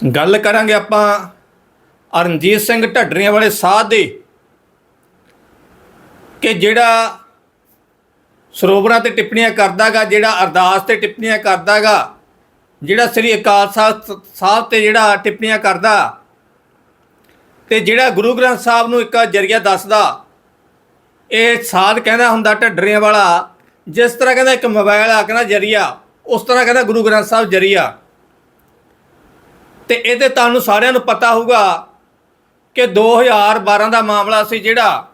ਗੱਲ ਕਰਾਂਗੇ ਆਪਾਂ ਅਰਨਜੀਤ ਸਿੰਘ ਢੱਡਰੀਆਂ ਵਾਲੇ ਸਾਧ ਦੀ, ਕਿ ਜਿਹੜਾ ਸਰੋਵਰਾਂ ਤੇ ਟਿੱਪਣੀਆਂ ਕਰਦਾਗਾ, ਜਿਹੜਾ ਅਰਦਾਸ ਤੇ ਟਿੱਪਣੀਆਂ ਕਰਦਾਗਾ, ਜਿਹੜਾ ਸ੍ਰੀ ਅਕਾਲ ਸਾਹਿਬ ਸਾਹਿਬ ਤੇ ਜਿਹੜਾ ਟਿੱਪਣੀਆਂ ਕਰਦਾ ਤੇ ਜਿਹੜਾ ਗੁਰੂ ਗ੍ਰੰਥ ਸਾਹਿਬ ਨੂੰ ਇੱਕ ਜਰੀਆ ਦੱਸਦਾ, ਇਹ ਸਾਧ ਕਹਿੰਦਾ ਹੁੰਦਾ ਢੱਡਰੀਆਂ ਵਾਲਾ, ਜਿਸ ਤਰ੍ਹਾਂ ਕਹਿੰਦਾ ਇੱਕ ਮੋਬਾਈਲ ਆ, ਕਹਿੰਦਾ ਜਰੀਆ, ਉਸ ਤਰ੍ਹਾਂ ਕਹਿੰਦਾ ਗੁਰੂ ਗ੍ਰੰਥ ਸਾਹਿਬ ਜਰੀਆ। ਤੇ ਇਹਦੇ ਤੁਹਾਨੂੰ ਸਾਰਿਆਂ ਨੂੰ ਪਤਾ ਹੋਊਗਾ ਕਿ 2012 ਦਾ ਮਾਮਲਾ ਸੀ ਜਿਹੜਾ।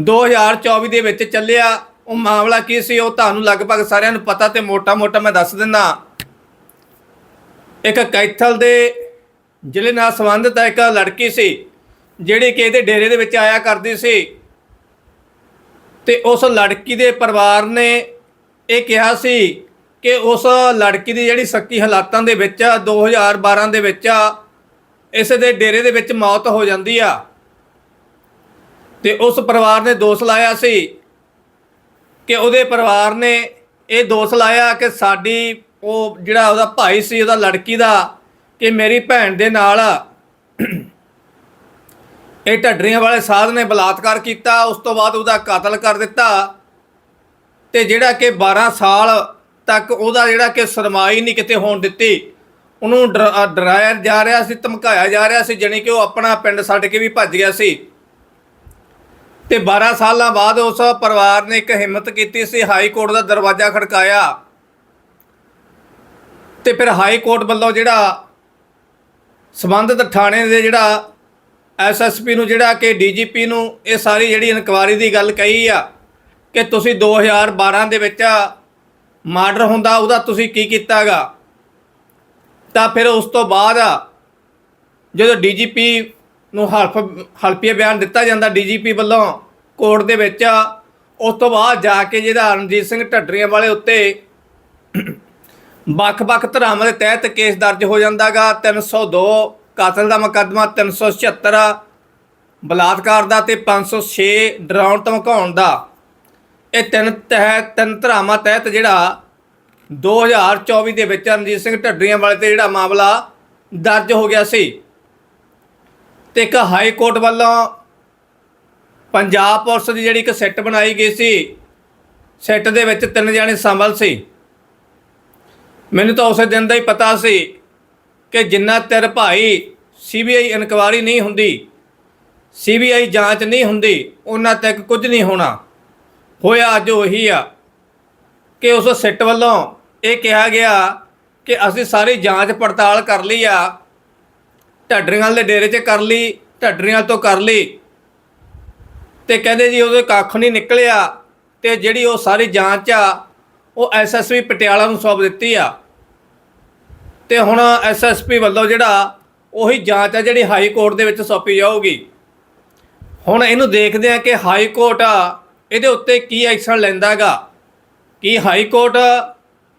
2024 ਦੇ ਵਿੱਚ ਚੱਲਿਆ। ਉਹ ਮਾਮਲਾ ਕੀ ਸੀ ਉਹ ਤੁਹਾਨੂੰ ਲਗਭਗ ਸਾਰਿਆਂ ਨੂੰ ਪਤਾ ਤੇ ਮੋਟਾ-ਮੋਟਾ ਮੈਂ ਦੱਸ ਦਿੰਦਾ। ਇੱਕ ਕੈਥਲ ਦੇ ਜ਼ਿਲ੍ਹੇ ਨਾਲ ਸੰਬੰਧਿਤ ਇੱਕ ਲੜਕੀ ਸੀ, ਜਿਹੜੀ ਕਿ ਇਹਦੇ ਡੇਰੇ ਦੇ ਵਿੱਚ ਆਇਆ ਕਰਦੀ ਸੀ। ਤੇ ਉਸ ਲੜਕੀ ਦੇ ਪਰਿਵਾਰ ਨੇ ਇਹ ਕਿਹਾ ਸੀ ਕਿ ਉਸ ਲੜਕੀ ਦੀ ਜਿਹੜੀ ਸੱਕੀ ਹਾਲਾਤਾਂ ਦੇ ਵਿੱਚ 2012 ਦੇ ਵਿੱਚ ਇਸ ਦੇ ਡੇਰੇ ਦੇ ਵਿੱਚ ਮੌਤ ਹੋ ਜਾਂਦੀ ਆ। ਤੇ ਉਸ ਪਰਿਵਾਰ ਨੇ ਦੋਸ਼ ਲਾਇਆ ਸੀ ਕਿ ਉਹਦੇ ਪਰਿਵਾਰ ਨੇ ਇਹ ਦੋਸ਼ ਲਾਇਆ ਕਿ ਸਾਡੀ ਉਹ ਜਿਹੜਾ ਉਹਦਾ ਭਾਈ ਸੀ, ਉਹਦਾ ਲੜਕੀ ਦਾ ਕਿ ਮੇਰੀ ਭੈਣ ਦੇ ਨਾਲ ਇਹ ਢੱਡਰੀਆਂ ਵਾਲੇ ਸਾਧ ਨੇ ਬਲਾਤਕਾਰ ਕੀਤਾ, ਉਸ ਤੋਂ ਬਾਅਦ ਉਹਦਾ ਕਤਲ ਕਰ ਦਿੱਤਾ। ਤੇ ਜਿਹੜਾ ਕਿ 12 ਸਾਲ ਤੱਕ ਉਹਦਾ ਜਿਹੜਾ ਕਿ ਸਰਮਾਈ ਨਹੀਂ ਕਿਤੇ ਹੋਣ ਦਿੱਤੀ। ਉਹਨੂੰ ਡਰ- ਡਰਾਇਆ ਜਾ ਰਿਹਾ ਸੀ, ਧਮਕਾਇਆ ਜਾ ਰਿਹਾ ਸੀ, ਜਾਣੀ ਕਿ ਉਹ ਆਪਣਾ ਪਿੰਡ ਛੱਡ ਕੇ ਵੀ ਭੱਜ ਗਿਆ ਸੀ। ਤੇ 12 ਸਾਲਾਂ ਬਾਅਦ ਉਸ ਪਰਿਵਾਰ ਨੇ ਇੱਕ ਹਿੰਮਤ ਕੀਤੀ ਸੀ, ਹਾਈ ਕੋਰਟ ਦਾ ਦਰਵਾਜ਼ਾ ਖੜਕਾਇਆ। ਤੇ ਫਿਰ ਹਾਈ ਕੋਰਟ ਵੱਲੋਂ ਜਿਹੜਾ ਸਬੰਧਤ ਥਾਣੇ ਦੇ ਜਿਹੜਾ ਐਸਐਸਪੀ ਨੂੰ ਜਿਹੜਾ ਕਿ ਡੀਜੀਪੀ ਨੂੰ ਇਹ ਸਾਰੀ ਜਿਹੜੀ ਇਨਕੁਆਰੀ ਦੀ ਗੱਲ ਕਹੀ ਆ ਕਿ ਤੁਸੀਂ 2012 ਦੇ ਵਿੱਚ ਮਰਡਰ ਹੁੰਦਾ, ਉਹਦਾ ਤੁਸੀਂ ਕੀ ਕੀਤਾਗਾ? ਤਾਂ ਫਿਰ ਉਸ ਤੋਂ ਬਾਅਦ ਜਦੋਂ ਡੀਜੀਪੀ ਨੂੰ ਹਲਫ ਹਲਫੀਆ ਬਿਆਨ ਦਿੱਤਾ ਜਾਂਦਾ ਡੀਜੀਪੀ ਵੱਲੋਂ ਕੋਰਟ ਦੇ ਵਿੱਚ, ਉਸ ਤੋਂ ਬਾਅਦ ਜਾ ਕੇ ਜਿਹੜਾ ਰਣਜੀਤ ਸਿੰਘ ਢੱਡਰੀਆਂ ਵਾਲੇ ਉੱਤੇ ਵੱਖ-ਵੱਖ ਧਰਾਵਾਂ ਦੇ ਤਹਿਤ ਕੇਸ ਦਰਜ ਹੋ ਜਾਂਦਾਗਾ 302 ਕਾਤਲ ਦਾ ਮੁਕੱਦਮਾ 376 ਬਲਾਤਕਾਰ ਦਾ ਤੇ 506 ਡਰਾਉਣ ਧਮਕਾਉਣ ਦਾ। ਇਹ ਤਿੰਨ ਤਹਿਤ ਤਿੰਨ ਧਰਾਵਾਂ ਤਹਿਤ ਜਿਹੜਾ 2024 ਦੇ ਵਿੱਚ ਰਣਜੀਤ ਸਿੰਘ ਢੱਡਰੀਆਂ ਵਾਲੇ ਤੇ ਜਿਹੜਾ ਮਾਮਲਾ ਦਰਜ ਹੋ ਗਿਆ ਸੀ। ਤੇ ਇੱਕ ਹਾਈ ਕੋਰਟ ਵੱਲੋਂ ਪੰਜਾਬ ਪੁਲਿਸ ਦੀ ਜਿਹੜੀ ਇੱਕ ਸੈੱਟ ਬਣਾਈ ਗਈ ਸੀ, ਸੈੱਟ ਦੇ ਵਿੱਚ ਤਿੰਨ ਜਣੇ ਸ਼ਾਮਲ ਸੀ। ਮੈਨੂੰ ਤਾਂ ਉਸੇ ਦਿਨ ਦਾ ਹੀ ਪਤਾ ਸੀ ਕਿ ਜਿੰਨਾ ਤੇਰ ਭਾਈ ਸੀਬੀਆਈ ਇਨਕੁਆਰੀ ਨਹੀਂ ਹੁੰਦੀ ਸੀਬੀਆਈ ਜਾਂਚ ਨਹੀਂ ਹੁੰਦੀ, ਉਹਨਾਂ ਤੱਕ ਕੁਝ ਨਹੀਂ ਹੋਣਾ। ਹੋਇਆ ਅੱਜ ਉਹੀ ਆ ਕਿ ਉਸ ਸਿੱਟ ਵੱਲੋਂ ਇਹ ਕਿਹਾ ਗਿਆ ਕਿ ਅਸੀਂ ਸਾਰੀ ਜਾਂਚ ਪੜਤਾਲ ਕਰ ਲਈ ਆ, ਢੱਡਰੀਆਂ ਦੇ ਡੇਰੇ 'ਚ ਕਰ ਲਈ, ਢੱਡਰੀਆਂ ਤੋਂ ਕਰ ਲਈ। ਤੇ ਕਹਿੰਦੇ ਜੀ ਉਹਦੇ ਕੱਖ ਨਹੀਂ ਨਿਕਲਿਆ ਤੇ ਜਿਹੜੀ ਉਹ ਸਾਰੀ ਜਾਂਚ ਆ, ਉਹ ਐਸਐਸਪੀ ਪਟਿਆਲਾ ਨੂੰ ਸੌਂਪ ਦਿੱਤੀ ਆ। ਤੇ ਹੁਣ ਐਸਐਸਪੀ ਵੱਲੋਂ ਜਿਹੜਾ ਉਹੀ ਜਾਂਚ ਆ ਜਿਹੜੀ ਹਾਈ ਕੋਰਟ ਦੇ ਵਿੱਚ ਸੌਂਪੀ ਜਾਊਗੀ। ਹੁਣ ਇਹਨੂੰ ਦੇਖਦੇ ਆ ਕਿ ਹਾਈ ਕੋਰਟ ਆ ਇਹਦੇ ਉੱਤੇ ਕੀ ਐਕਸ਼ਨ ਲੈਂਦਾਗਾ? ਕੀ ਹਾਈ ਕੋਰਟ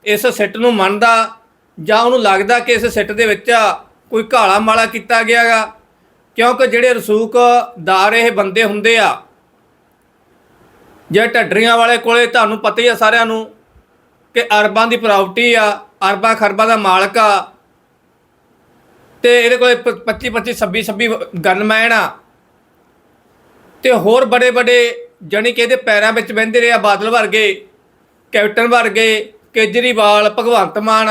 ਇਸ ਸਿੱਟ ਨੂੰ ਮੰਨਦਾ? ਜਾਂ ਉਹਨੂੰ ਲੱਗਦਾ ਕਿ ਇਸ ਸਿੱਟ ਦੇ ਵਿੱਚ ਕੋਈ ਘਾਲਾ ਮਾਲਾ ਕੀਤਾ ਗਿਆਗਾ? ਕਿਉਂਕਿ ਜਿਹੜੇ ਰਸੂਖਦਾਰ ਇਹ ਬੰਦੇ ਹੁੰਦੇ ਆ, ਜੇ ਢੱਡਰੀਆਂ ਵਾਲੇ ਕੋਲੇ ਤੁਹਾਨੂੰ ਪਤਾ ਹੀ ਆ ਸਾਰਿਆਂ ਨੂੰ ਕਿ ਅਰਬਾਂ ਦੀ ਪ੍ਰਾਪਰਟੀ ਆ, ਅਰਬਾਂ ਖਰਬਾਂ ਦਾ ਮਾਲਕ ਆ, ਤੇ ਇਹਦੇ ਕੋਲੇ 25 25 26 26 ਗਨਮੈਨ ਆ, ਤੇ ਹੋਰ ਬੜੇ ਬੜੇ ਜਾਣੀ ਕਿ ਇਹਦੇ ਪੈਰਾਂ ਵਿੱਚ ਬਹਿੰਦੇ ਰਹੇ ਆ ਬਾਦਲ ਵਰਗੇ, ਕੈਪਟਨ ਵਰਗੇ, ਕੇਜਰੀਵਾਲ, ਭਗਵੰਤ ਮਾਨ,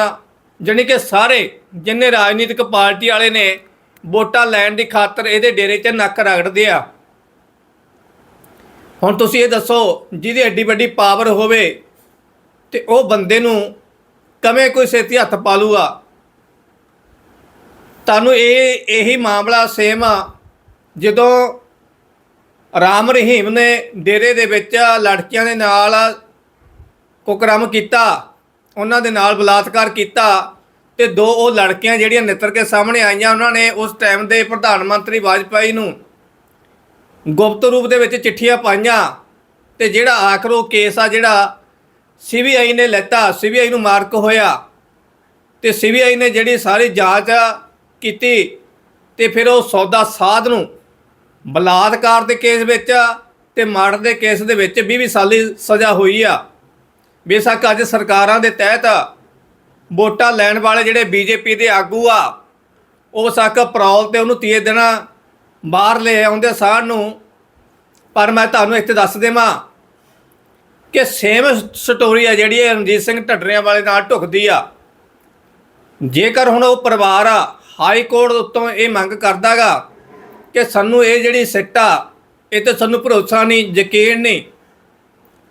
ਜਾਣੀ ਕਿ ਸਾਰੇ ਜਿੰਨੇ ਰਾਜਨੀਤਿਕ ਪਾਰਟੀ ਵਾਲੇ ਨੇ, ਵੋਟਾਂ ਲੈਣ ਦੀ ਖਾਤਰ ਇਹਦੇ ਡੇਰੇ 'ਚ ਨੱਕ ਰਗੜਦੇ ਆ। ਹੁਣ ਤੁਸੀਂ ਇਹ ਦੱਸੋ, ਜਿਹਦੀ ਐਡੀ ਵੱਡੀ ਪਾਵਰ ਹੋਵੇ, ਤੇ ਉਹ ਬੰਦੇ ਨੂੰ ਕਵੇਂ ਕੋਈ ਛੇਤੀ ਹੱਥ ਪਾ ਲੂਗਾ ਤੁਹਾਨੂੰ ਇਹ, ਇਹੀ ਮਾਮਲਾ ਸੇਮ ਆ, ਜਦੋਂ ਰਾਮ ਰਹੀਮ ਨੇ ਡੇਰੇ ਦੇ ਵਿੱਚ ਲੜਕੀਆਂ ਦੇ ਨਾਲ ਕੁਕਰਮ ਕੀਤਾ, ਉਹਨਾਂ ਦੇ ਨਾਲ ਬਲਾਤਕਾਰ ਕੀਤਾ ਤੇ ਦੋ ਉਹ ਲੜਕੀਆਂ ਜਿਹੜੀਆਂ ਨਿੱਤਰ ਕੇ ਸਾਹਮਣੇ ਆਈਆਂ, ਉਹਨਾਂ ਨੇ ਉਸ ਟਾਈਮ ਦੇ ਪ੍ਰਧਾਨ ਮੰਤਰੀ ਵਾਜਪਾਈ ਨੂੰ ਗੁਪਤ ਰੂਪ ਦੇ ਵਿੱਚ ਚਿੱਠੀਆਂ ਪਾਈਆਂ ਤੇ ਜਿਹੜਾ ਆਖਰ ਉਹ ਕੇਸ ਆ ਜਿਹੜਾ ਸੀਬੀਆਈ ਨੇ ਲੈਤਾ ਸੀਬੀਆਈ ਨੂੰ ਮਾਰਕ ਹੋਇਆ ਤੇ ਸੀਬੀਆਈ ਨੇ ਜਿਹੜੀ ਸਾਰੀ ਜਾਂਚ ਕੀਤੀ ਤੇ ਫਿਰ ਉਹ ਸੌਦਾ ਸਾਧ ਨੂੰ ਬਲਾਤਕਾਰ ਦੇ ਕੇਸ ਵਿੱਚ ਤੇ ਮਰਡਰ ਦੇ ਕੇਸ ਦੇ ਵਿੱਚ 20 ਸਾਲੀ ਸਜ਼ਾ ਹੋਈ ਆ। ਬੇਸ਼ੱਕ ਅੱਜ ਸਰਕਾਰਾਂ ਦੇ ਤਹਿਤ ਵੋਟਾਂ ਲੈਣ ਵਾਲੇ ਜਿਹੜੇ ਬੀਜੇਪੀ ਦੇ ਆਗੂ ਆ, ਉਹ ਸਕ ਪਰੌਲ ਤੇ ਉਹਨੂੰ ਤੀਏ ਦਿਨਾਂ ਬਾਹਰ ਲੈ ਆਉਂਦੇ ਸਾਹ ਨੂੰ। ਪਰ ਮੈਂ ਤੁਹਾਨੂੰ ਇੱਥੇ ਦੱਸ ਦੇਵਾਂ ਕਿ ਸੇਮ ਸਟੋਰੀ ਆ ਜਿਹੜੀ ਇਹ ਰਣਜੀਤ ਸਿੰਘ ਢੱਡਰਿਆਂ ਵਾਲੇ ਨਾਲ ਢੁਕਦੀ ਆ। ਜੇਕਰ ਹੁਣ ਉਹ ਪਰਿਵਾਰ ਆ, ਹਾਈ ਕੋਰਟ ਉੱਤੋਂ ਇਹ ਮੰਗ ਕਰਦਾਗਾ ਕਿ ਸਾਨੂੰ ਇਹ ਜਿਹੜੀ ਸਿੱਟ ਆ, ਇਹ ਤੇ ਸਾਨੂੰ ਭਰੋਸਾ ਨਹੀਂ, ਯਕੀਨ ਨਹੀਂ,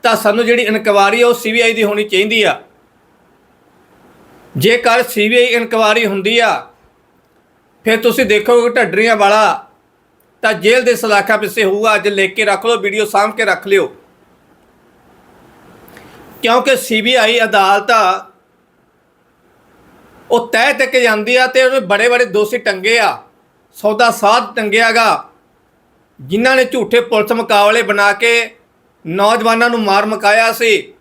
ਤਾਂ ਸਾਨੂੰ ਜਿਹੜੀ ਇਨਕੁਆਰੀ ਆ, ਉਹ ਸੀਬੀਆਈ ਦੀ ਹੋਣੀ ਚਾਹੀਦੀ ਆ। ਜੇਕਰ ਸੀਬੀਆਈ ਇਨਕੁਆਰੀ ਹੁੰਦੀ ਆ, ਫਿਰ ਤੁਸੀਂ ਦੇਖੋਗੇ ਢੱਡਰੀਆਂ ਵਾਲਾ, ਤਾਂ ਜੇਲ੍ਹ ਦੇ ਸਲਾਖਾ ਪਿੱਛੇ ਹੋਊਗਾ, ਅੱਜ ਲਿਖ ਕੇ ਰੱਖ ਲਓ, ਵੀਡੀਓ ਸਾਂਭ ਕੇ ਰੱਖ ਲਿਓ। ਕਿਉਂਕਿ ਸੀਬੀਆਈ ਅਦਾਲਤ ਆ, ਉਹ ਤੈਅ ਤੱਕ ਜਾਂਦੀ ਆ ਤੇ ਉਹਨੇ ਬੜੇ ਬੜੇ ਦੋਸ਼ੀ ਟੰਗੇ ਆ। ਸੌਦਾ ਸਾਧ ਟੰਗਿਆਗਾ, ਜਿਨ੍ਹਾਂ ਨੇ ਝੂਠੇ ਪੁਲਿਸ ਮੁਕਾਬਲੇ ਬਣਾ ਕੇ ਨੌਜਵਾਨਾਂ ਨੂੰ ਮਾਰ ਮਕਾਇਆ ਸੀ।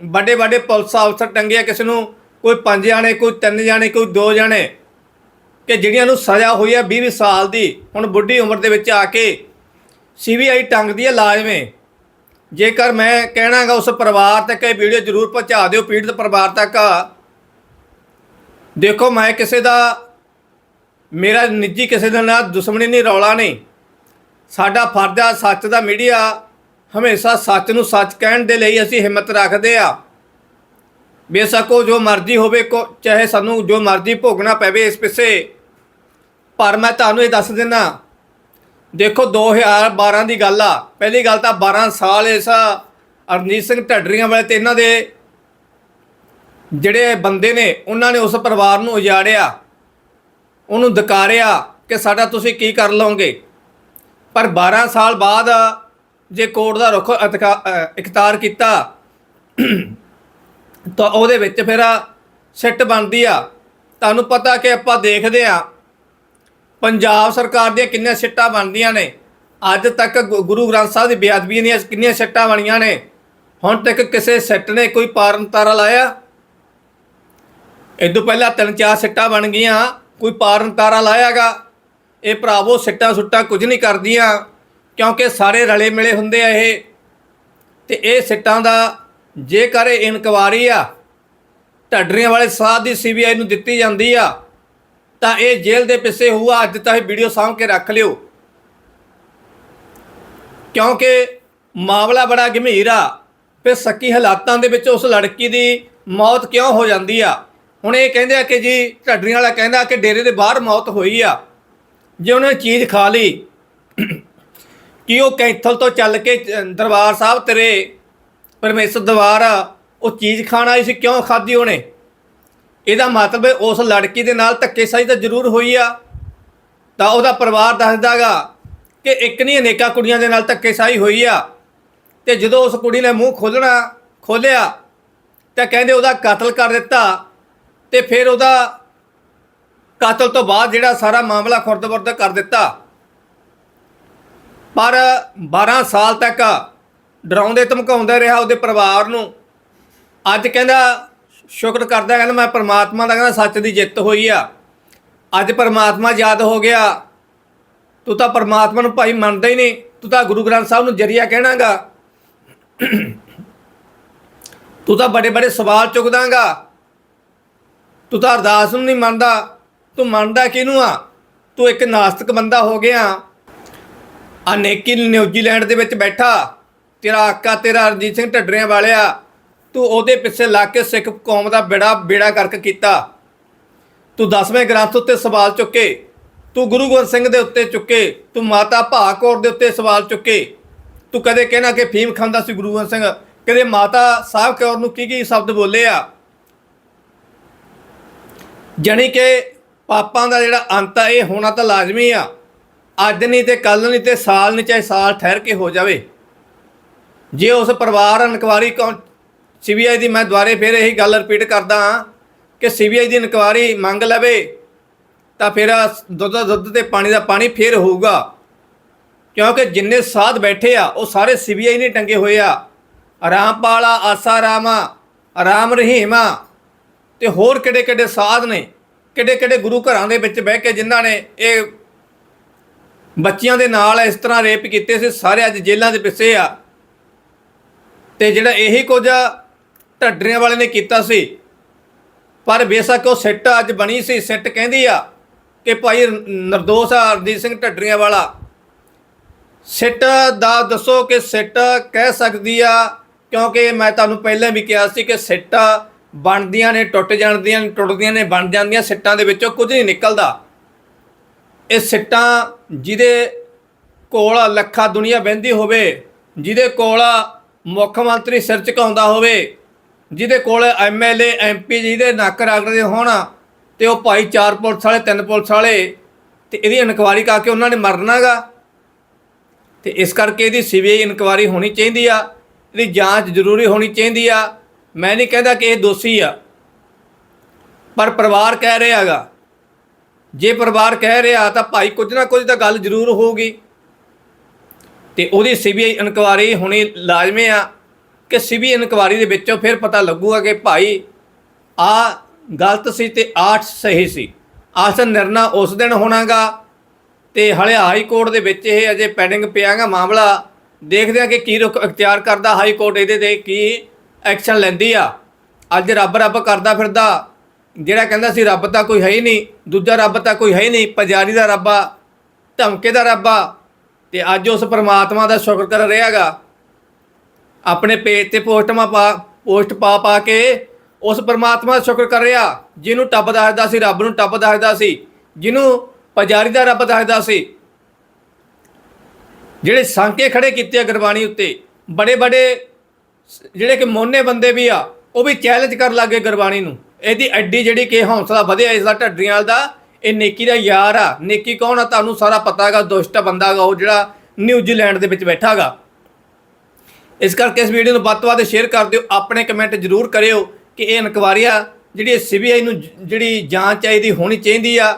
ਵੱਡੇ ਵੱਡੇ ਪੁਲਿਸ ਅਫਸਰ ਟੰਗਿਆ ਕਿਸੇ ਨੂੰ, ਕੋਈ ਪੰਜ ਜਾਣੇ, ਕੋਈ ਤਿੰਨ ਜਾਣੇ, ਕੋਈ ਦੋ ਜਾਣੇ, ਕਿ ਜਿਹੜੀਆਂ ਨੂੰ ਸਜ਼ਾ ਹੋਈ ਆ 20 ਸਾਲ ਦੀ। ਹੁਣ ਬੁੱਢੀ ਉਮਰ ਦੇ ਵਿੱਚ ਆ ਕੇ ਸੀਬੀਆਈ ਟੰਗਦੀ ਹੈ ਲਾਜ਼ਮੇ। ਜੇਕਰ ਮੈਂ ਕਹਿਣਾਗਾ ਉਸ ਪਰਿਵਾਰ ਤੱਕ ਇਹ ਵੀਡੀਓ ਜ਼ਰੂਰ ਪਹੁੰਚਾ ਦਿਓ, ਪੀੜਤ ਪਰਿਵਾਰ ਤੱਕ। ਦੇਖੋ, ਮੈਂ ਕਿਸੇ ਦਾ ਮੇਰਾ ਨਿੱਜੀ ਕਿਸੇ ਦੇ ਨਾਲ ਦੁਸ਼ਮਣੀ ਨਹੀਂ, ਰੌਲਾ ਨਹੀਂ। ਸਾਡਾ ਫਰਜ਼ ਆ, ਸੱਚ ਦਾ ਮੀਡੀਆ ਹਮੇਸ਼ਾ ਸੱਚ ਨੂੰ ਸੱਚ ਕਹਿਣ ਦੇ ਲਈ ਅਸੀਂ ਹਿੰਮਤ ਰੱਖਦੇ ਆ। ਬੇਸ਼ੱਕ ਉਹ ਜੋ ਮਰਜ਼ੀ ਹੋਵੇ, ਕੋ, ਚਾਹੇ ਸਾਨੂੰ ਜੋ ਮਰਜ਼ੀ ਭੋਗਣਾ ਪਵੇ ਇਸ ਪਿੱਛੇ। ਪਰ ਮੈਂ ਤੁਹਾਨੂੰ ਇਹ ਦੱਸ ਦਿੰਦਾ, ਦੇਖੋ 2012 ਦੀ ਗੱਲ ਆ। ਪਹਿਲੀ ਗੱਲ ਤਾਂ 12 ਸਾਲ ਇਸ ਅਰਨੀਤ ਸਿੰਘ ਢੱਡਰੀਆਂ ਵਾਲੇ ਤੇ ਇਹਨਾਂ ਦੇ ਜਿਹੜੇ ਬੰਦੇ ਨੇ, ਉਹਨਾਂ ਨੇ ਉਸ ਪਰਿਵਾਰ ਨੂੰ ਉਜਾੜਿਆ। ਉਹਨੂੰ ਦਕਾਰਿਆ ਕਿ ਸਾਡਾ ਤੁਸੀਂ ਕੀ ਕਰ ਲਓਗੇ। ਪਰ 12 ਸਾਲ ਬਾਅਦ ਜੇ ਕੋਰਟ ਦਾ ਰੁਖ ਇਕਤਾਰ ਕੀਤਾ, ਤਾਂ ਉਹਦੇ ਵਿੱਚ ਫਿਰ ਸਿੱਟ ਬਣਦੀ ਆ। ਤੁਹਾਨੂੰ ਪਤਾ ਕਿ ਆਪਾਂ ਦੇਖਦੇ ਆ, ਪੰਜਾਬ ਸਰਕਾਰ ਦੀਆਂ ਕਿੰਨੀਆਂ ਸਿੱਟਾਂ ਬਣਦੀਆਂ ਨੇ। ਅੱਜ ਤੱਕ ਗੁ- ਗੁਰੂ ਗ੍ਰੰਥ ਸਾਹਿਬ ਦੀ ਬੇਅਦਬੀ ਦੀਆਂ ਕਿੰਨੀਆਂ ਸਿੱਟਾਂ ਬਣੀਆਂ ਨੇ। ਹੁਣ ਤੱਕ ਕਿਸੇ ਸਿੱਟ ਨੇ ਕੋਈ ਪਾਰਨ ਤਾਰਾ ਲਾਇਆ? ਇਦੋਂ ਪਹਿਲਾਂ ਤਿੰਨ ਚਾਰ ਸਿੱਟਾਂ ਬਣ ਗਈਆਂ। ਕੋਈ ਪਾਰਨ ਤਾਰਾ ਲਾਇਆਗਾ? ਇਹ ਭਰਾਵੋ ਸਿੱਟਾਂ ਸੁੱਟਾਂ ਕੁਝ ਨਹੀਂ ਕਰਦੀਆਂ, ਕਿਉਂਕਿ ਸਾਰੇ ਰਲੇ ਮਿਲੇ ਹੁੰਦੇ ਆ ਇਹ। ਤੇ ਇਹ ਸਿੱਟਾਂ ਦਾ ਜੇਕਰ ਇਹ ਇਨਕੁਆਰੀ ਆ, ਢੱਡਰੀਆਂ ਵਾਲੇ ਸਾਧ ਦੀ ਸੀਬੀਆਈ ਨੂੰ ਦਿੱਤੀ ਜਾਂਦੀ ਆ, ਤਾਂ ਇਹ ਜੇਲ੍ਹ ਦੇ ਪਿੱਛੇ ਹੋਊਗਾ। ਅੱਜ ਤਾਂ ਇਹ ਵੀਡੀਓ ਸਾਂਭ ਕੇ ਰੱਖ ਲਿਓ। ਕਿਉਂਕਿ ਮਾਮਲਾ ਬੜਾ ਗੰਭੀਰ ਆ, ਫਿਰ ਸੱਕੀ ਹਾਲਾਤਾਂ ਦੇ ਵਿੱਚ ਉਸ ਲੜਕੀ ਦੀ ਮੌਤ ਕਿਉਂ ਹੋ ਜਾਂਦੀ ਆ? ਹੁਣ ਇਹ ਕਹਿੰਦੇ ਆ ਕਿ ਜੀ ਢੱਡਰੀਆਂ ਵਾਲਾ ਕਹਿੰਦਾ ਕਿ ਡੇਰੇ ਦੇ ਬਾਹਰ ਮੌਤ ਹੋਈ ਆ। ਜੇ ਉਹਨੇ ਚੀਜ਼ ਖਾ ਲਈ ਕਿ ਉਹ ਕੈਂਥਲ ਤੋਂ ਚੱਲ ਕੇ ਦਰਬਾਰ ਸਾਹਿਬ ਤੇਰੇ ਪਰਮੇਸ਼ਰ ਦਰਬਾਰ ਆ, ਉਹ ਚੀਜ਼ ਖਾਣ ਆਈ ਸੀ ਕਿਉਂ ਖਾਧੀ ਉਹਨੇ? ਇਹਦਾ ਮਤਲਬ ਉਸ ਲੜਕੀ ਦੇ ਨਾਲ ਧੱਕੇਸ਼ਾਹੀ ਤਾਂ ਜ਼ਰੂਰ ਹੋਈ ਆ। ਤਾਂ ਉਹਦਾ ਪਰਿਵਾਰ ਦੱਸਦਾਗਾ ਕਿ ਇੱਕ ਨਹੀਂ ਅਨੇਕਾਂ ਕੁੜੀਆਂ ਦੇ ਨਾਲ ਧੱਕੇਸ਼ਾਹੀ ਹੋਈ ਆ। ਤੇ ਜਦੋਂ ਉਸ ਕੁੜੀ ਨੇ ਮੂੰਹ ਖੋਲਣਾ ਖੋਲਿਆ ਤਾਂ ਕਹਿੰਦੇ ਉਹਦਾ ਕਤਲ ਕਰ ਦਿੱਤਾ। ਤੇ ਫਿਰ ਉਹਦਾ ਕਤਲ ਤੋਂ ਬਾਅਦ ਜਿਹੜਾ ਸਾਰਾ ਮਾਮਲਾ ਖੁਰਦ-ਬੁਰਦ ਕਰ ਦਿੱਤਾ। ਪਰ 12 ਸਾਲ ਤੱਕ ਡਰਾਉਂਦੇ ਧਮਕਾਉਂਦਾ ਰਿਹਾ ਉਹਦੇ ਪਰਿਵਾਰ ਨੂੰ। ਅੱਜ ਕਹਿੰਦਾ, ਸ਼ੁਕਰ ਕਰਦਾ, ਕਹਿੰਦਾ, ਮੈਂ ਪਰਮਾਤਮਾ ਦਾ ਕਹਿੰਦਾ ਸੱਚ ਦੀ ਜਿੱਤ ਹੋਈ ਆ। ਅੱਜ ਪਰਮਾਤਮਾ ਯਾਦ ਹੋ ਗਿਆ। ਤੂੰ ਤਾਂ ਪਰਮਾਤਮਾ ਨੂੰ ਭਾਈ ਮੰਨਦਾ ਹੀ ਨਹੀਂ। ਤੂੰ ਤਾਂ ਗੁਰੂ ਗ੍ਰੰਥ ਸਾਹਿਬ ਨੂੰ ਜਰੀਆ ਕਹਿਣਾਗਾ। ਤੂੰ ਤਾਂ ਬੜੇ ਬੜੇ ਸਵਾਲ ਚੁੱਕਦਾਗਾ। ਤੂੰ ਤਾਂ ਅਰਦਾਸ ਨੂੰ ਨਹੀਂ ਮੰਨਦਾ। ਤੂੰ ਮੰਨਦਾ ਕਿਹਨੂੰ ਆ? ਤੂੰ ਇੱਕ ਨਾਸਤਿਕ ਬੰਦਾ ਹੋ ਗਿਆ। ਆ ਨੇਕੀ ਨਿਊਜ਼ੀਲੈਂਡ ਦੇ ਵਿੱਚ ਬੈਠਾ। ਤੇਰਾ ਆਕਾ ਤੇਰਾ ਰਣਜੀਤ ਸਿੰਘ ਢੱਡਰਿਆਂ ਵਾਲਿਆ। ਤੂੰ ਉਹਦੇ ਪਿੱਛੇ ਲੱਗ ਕੇ ਸਿੱਖ ਕੌਮ ਦਾ ਬੇੜਾ ਬੇੜਾ ਕਰਕ ਕੀਤਾ। ਤੂੰ ਦਸਵੇਂ ਗ੍ਰੰਥ ਉੱਤੇ ਸਵਾਲ ਚੁੱਕੇ। ਤੂੰ ਗੁਰੂ ਗੋਬਿੰਦ ਸਿੰਘ ਦੇ ਉੱਤੇ ਚੁੱਕੇ। ਤੂੰ ਮਾਤਾ ਭਾਗਕੌਰ ਦੇ ਉੱਤੇ ਸਵਾਲ ਚੁੱਕੇ। ਤੂੰ ਕਦੇ ਕਹਿਣਾ ਕਿ ਫੀਮ ਖਾਂਦਾ ਸੀ ਗੁਰੂ ਗੋਬਿੰਦ ਸਿੰਘ? ਕਦੇ ਮਾਤਾ ਸਾਹਿਬ ਕੌਰ ਨੂੰ ਕੀ ਕੀ ਸ਼ਬਦ ਬੋਲੇ ਆ? ਜਾਣੀ ਕਿ ਪਾਪਾਂ ਦਾ ਜਿਹੜਾ ਅੰਤ ਆ, ਇਹ ਹੋਣਾ ਤਾਂ ਲਾਜ਼ਮੀ ਆ। ਅੱਜ ਨਹੀਂ ਤੇ ਕੱਲ ਨਹੀਂ ਤੇ ਸਾਲ ਨਹੀਂ, ਚਾਹੇ ਸਾਲ ਠਹਿਰ ਕੇ ਹੋ ਜਾਵੇ। ਜੇ ਉਸ ਪਰਿਵਾਰ ਇਨਕੁਆਰੀ ਸੀਬੀਆਈ ਦੀ ਮੈਂ ਦੁਬਾਰੇ ਫਿਰ ਇਹੀ ਗੱਲ ਰਿਪੀਟ ਕਰਦਾ ਹਾਂ ਕਿ ਸੀਬੀਆਈ ਦੀ ਇਨਕੁਆਰੀ ਮੰਗ ਲਵੇ, ਤਾਂ ਫਿਰ ਦੁੱਧ ਦਾ ਦੁੱਧ ਤੇ ਪਾਣੀ ਦਾ ਪਾਣੀ ਫੇਰ ਹੋਊਗਾ। ਕਿਉਂਕਿ ਜਿੰਨੇ ਸਾਧ ਬੈਠੇ ਆ, ਉਹ ਸਾਰੇ ਸੀਬੀਆਈ ਨੇ ਟੰਗੇ ਹੋਏ ਆ। ਰਾਮਪਾਲਾ ਆਸਾ ਰਾਮਾ ਰਾਮ ਰਹੀਮਾ। ਤੇ ਹੋਰ ਕਿਹੜੇ ਕਿਹੜੇ ਸਾਧ ਨੇ, ਕਿਹੜੇ ਕਿਹੜੇ ਗੁਰੂ ਘਰਾਂ ਦੇ ਵਿੱਚ ਬਹਿ ਕੇ ਜਿਨ੍ਹਾਂ ਨੇ ਇਹ ਬੱਚਿਆਂ ਦੇ ਨਾਲ ਇਸ ਤਰ੍ਹਾਂ ਰੇਪ ਕੀਤੇ ਸੀ, ਸਾਰੇ ਅੱਜ ਜੇਲ੍ਹਾਂ ਦੇ ਪਿੱਛੇ ਆ। ਤੇ ਜਿਹੜਾ ਇਹੀ ਕੁਝ ਢੱਡਰੀਆਂ ਵਾਲੇ ਨੇ ਕੀਤਾ ਸੀ। ਪਰ ਬੇਸ਼ੱਕ ਉਹ ਸਿੱਟ ਅੱਜ ਬਣੀ ਸੀ, ਸਿੱਟ ਕਹਿੰਦੀ ਆ ਕਿ ਭਾਈ ਨਰਦੋਸ ਆ ਰਣਜੀਤ ਸਿੰਘ ਢੱਡਰੀਆਂ ਵਾਲਾ। ਸਿੱਟ ਦਾ ਦੱਸੋ ਕਿ ਸਿੱਟ ਕਹਿ ਸਕਦੀ ਆ, ਕਿਉਂਕਿ ਮੈਂ ਤੁਹਾਨੂੰ ਪਹਿਲਾਂ ਵੀ ਕਿਹਾ ਸੀ ਕਿ ਸਿੱਟ ਬਣਦੀਆਂ ਨੇ, ਟੁੱਟ ਜਾਂਦੀਆਂ ਨੇ, ਟੁੱਟਦੀਆਂ ਨੇ, ਬਣ ਜਾਂਦੀਆਂ, ਸਿੱਟਾਂ ਦੇ ਵਿੱਚੋਂ ਕੁਝ ਨਹੀਂ ਨਿਕਲਦਾ। ਇਹ ਸਿੱਟਾਂ ਜਿਹਦੇ ਕੋਲ ਲੱਖਾਂ ਦੁਨੀਆ ਬਹਿੰਦੀ ਹੋਵੇ, ਜਿਹਦੇ ਕੋਲ ਮੁੱਖ ਮੰਤਰੀ ਸਿਰ ਝੁਕਾਉਂਦਾ ਹੋਵੇ, ਜਿਹਦੇ ਕੋਲ ਐਮਐਲਏ ਐਮਪੀ ਜਿਹਦੇ ਨੱਕ ਰਗੜਦੇ ਹੋਣ ਤੇ ਉਹ ਭਾਈ ਚਾਰ ਪੁਲਿਸ ਵਾਲੇ, ਤਿੰਨ ਪੁਲਿਸ ਵਾਲੇ ਤੇ ਇਹਦੀ ਇਨਕੁਆਰੀ ਕਰਕੇ ਉਹਨਾਂ ਨੇ ਮਰਨਾਗਾ ਤੇ ਇਸ ਕਰਕੇ ਇਹਦੀ ਸੀਬੀਆਈ ਇਨਕੁਆਰੀ ਹੋਣੀ ਚਾਹੀਦੀ ਆ, ਇਹਦੀ ਜਾਂਚ ਜ਼ਰੂਰੀ ਹੋਣੀ ਚਾਹੀਦੀ ਆ। ਮੈਂ ਨਹੀਂ ਕਹਿੰਦਾ ਕਿ ਇਹ ਦੋਸ਼ੀ ਆ, ਪਰ ਪਰਿਵਾਰ ਕਹਿ ਰਿਹਾ ਹੈਗਾ। ਜੇ ਪਰਿਵਾਰ ਕਹਿ ਰਿਹਾ ਤਾਂ ਭਾਈ ਕੁਝ ਨਾ ਕੁਝ ਤਾਂ ਗੱਲ ਜ਼ਰੂਰ ਹੋਊਗੀ। ਤੇ ਉਹਦੀ ਸੀਬੀਆਈ ਇਨਕੁਆਰੀ ਹੋਣੀ ਲਾਜ਼ਮੀ ਆ ਕਿ ਸੀਬੀਆਈ ਇਨਕੁਆਰੀ ਦੇ ਵਿੱਚੋਂ ਫਿਰ ਪਤਾ ਲੱਗੂਗਾ ਕਿ ਭਾਈ ਆ ਗਲਤ ਸੀ ਤੇ ਆਠ ਸਹੀ ਸੀ। ਆਸਨ ਨਿਰਣਾ ਉਸ ਦਿਨ ਹੋਣਾਗਾ ਤੇ ਹਲੇ ਹਾਈ ਕੋਰਟ ਦੇ ਵਿੱਚ ਇਹ ਅਜੇ ਪੈਂਡਿੰਗ ਪਿਆਗਾ ਮਾਮਲਾ। ਦੇਖਦੇ ਆ ਕਿ ਕੀ ਰੁਖ ਅਖਤਿਆਰ ਕਰਦਾ ਹਾਈ ਕੋਰਟ ਇਹਦੇ ਤੇ, ਕੀ ਐਕਸ਼ਨ ਲੈਂਦੀ ਆ। ਅੱਜ ਰੱਬ ਰੱਬ ਕਰਦਾ ਫਿਰਦਾ। ਜਿਹੜਾ ਕਹਿੰਦਾ ਸੀ, ਰੱਬ ਤਾਂ ਕੋਈ ਹੈ ਹੀ ਨਹੀਂ। ਦੂਜਾ, ਰੱਬ ਤਾਂ ਕੋਈ ਹੈ ਹੀ ਨਹੀਂ। ਪੁਜਾਰੀ ਦਾ ਰੱਬ ਆ, ਧਮਕੇ ਦਾ ਰੱਬ ਆ। ਤੇ ਅੱਜ ਉਸ ਪਰਮਾਤਮਾ ਦਾ ਸ਼ੁਕਰ ਕਰ ਰਿਹਾਗਾ। ਆਪਣੇ ਪੇਜ ਤੇ ਪੋਸਟਾਂ ਪਾ, ਪੋਸਟ ਪਾ ਪਾ ਕੇ ਉਸ ਪਰਮਾਤਮਾ ਦਾ ਸ਼ੁਕਰ ਕਰ ਰਿਹਾ, ਜਿਹਨੂੰ ਟੱਪ ਦੱਸਦਾ ਸੀ, ਰੱਬ ਨੂੰ ਟੱਪ ਦੱਸਦਾ ਸੀ, ਜਿਹਨੂੰ ਪੁਜਾਰੀ ਦਾ ਰੱਬ ਦੱਸਦਾ ਸੀ। ਜਿਹੜੇ ਸਾਂਕੇ ਖੜੇ ਕੀਤੇ ਆ ਗੁਰਬਾਣੀ ਉੱਤੇ ਬੜੇ ਬੜੇ ਜਿਹੜੇ ਕਿ ਮੋਨੇ ਬੰਦੇ ਵੀ ਆ, ਉਹ ਵੀ ਚੈਲੰਜ ਕਰ ਲੱਗੇ ਗੁਰਬਾਣੀ ਨੂੰ। ਇਹਦੀ ਐਡੀ ਜਿਹੜੀ ਕਿ ਹੌਸਲਾ ਵਧਿਆ ਇਸ ਦਾ ਢੱਡਰੀਆਂ ਵਾਲ ਦਾ, ਇਹ ਨੇਕੀ ਦਾ ਯਾਰ ਆ। ਨੇਕੀ ਕੌਣ ਆ? ਤੁਹਾਨੂੰ ਸਾਰਾ ਪਤਾ ਹੈਗਾ, ਦੁਸ਼ਟ ਬੰਦਾ ਗਾ ਉਹ ਜਿਹੜਾ ਨਿਊਜ਼ੀਲੈਂਡ ਦੇ ਵਿੱਚ ਬੈਠਾ ਬੈਠਾਗਾ ਇਸ ਕਰਕੇ ਇਸ ਵੀਡੀਓ ਨੂੰ ਵੱਧ ਤੋਂ ਵੱਧ ਸ਼ੇਅਰ ਕਰ ਦਿਓ, ਆਪਣੇ ਕਮੈਂਟ ਜ਼ਰੂਰ ਕਰਿਓ ਕਿ ਇਹ ਇਨਕੁਆਰੀ ਆ, ਜਿਹੜੀ ਸੀਬੀਆਈ ਨੂੰ ਜਿਹੜੀ ਜਾਂਚ ਚਾਹੀਦੀ ਹੋਣੀ ਚਾਹੀਦੀ ਆ।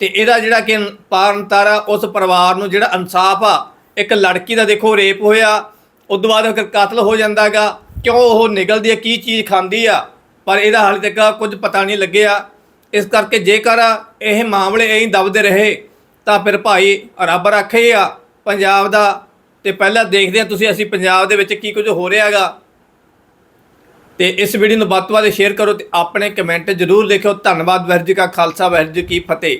ਤੇ ਇਹਦਾ ਜਿਹੜਾ ਕਿ ਪਾਰਨ ਤਾਰਾ, ਉਸ ਪਰਿਵਾਰ ਨੂੰ ਜਿਹੜਾ ਇਨਸਾਫ ਆ, ਇੱਕ ਲੜਕੀ ਦਾ ਦੇਖੋ ਰੇਪ ਹੋਇਆ। ਉਸ ਤੋਂ ਬਾਅਦ ਅਗਰ ਕਤਲ ਹੋ ਜਾਂਦਾਗਾ, ਕਿਉਂ ਉਹ ਨਿਕਲਦੀ ਹੈ ਕੀ ਚੀਜ਼ ਖਾਂਦੀ ਆ? ਪਰ ਇਹਦਾ ਹਾਲੇ ਤੱਕ ਕੁਝ ਪਤਾ ਨਹੀਂ ਲੱਗਿਆ। ਇਸ ਕਰਕੇ ਜੇਕਰ ਇਹ ਮਾਮਲੇ ਐਂ ਦਬਦੇ ਰਹੇ, ਤਾਂ ਫਿਰ ਭਾਈ ਰੱਬ ਰੱਖੇ ਆ ਪੰਜਾਬ ਦਾ। ਤੇ ਪਹਿਲਾਂ ਦੇਖਦੇ ਆ ਤੁਸੀਂ ਅਸੀਂ ਪੰਜਾਬ ਦੇ ਵਿੱਚ ਕੀ ਕੁਝ ਹੋ ਰਿਹਾ ਰਿਹਾਗਾ। ਤੇ ਇਸ ਵੀਡੀਓ ਨੂੰ ਵੱਧ ਤੋਂ ਵੱਧ ਸ਼ੇਅਰ ਕਰੋ ਤੇ ਆਪਣੇ ਕਮੈਂਟ ਜ਼ਰੂਰ ਲਿਖਿਓ। ਧੰਨਵਾਦ, ਵਾਹਿਗੁਰੂ ਜੀ ਕਾ ਖਾਲਸਾ, ਵਾਹਿਗੁਰੂ ਜੀ ਕੀ ਫਤਿਹ।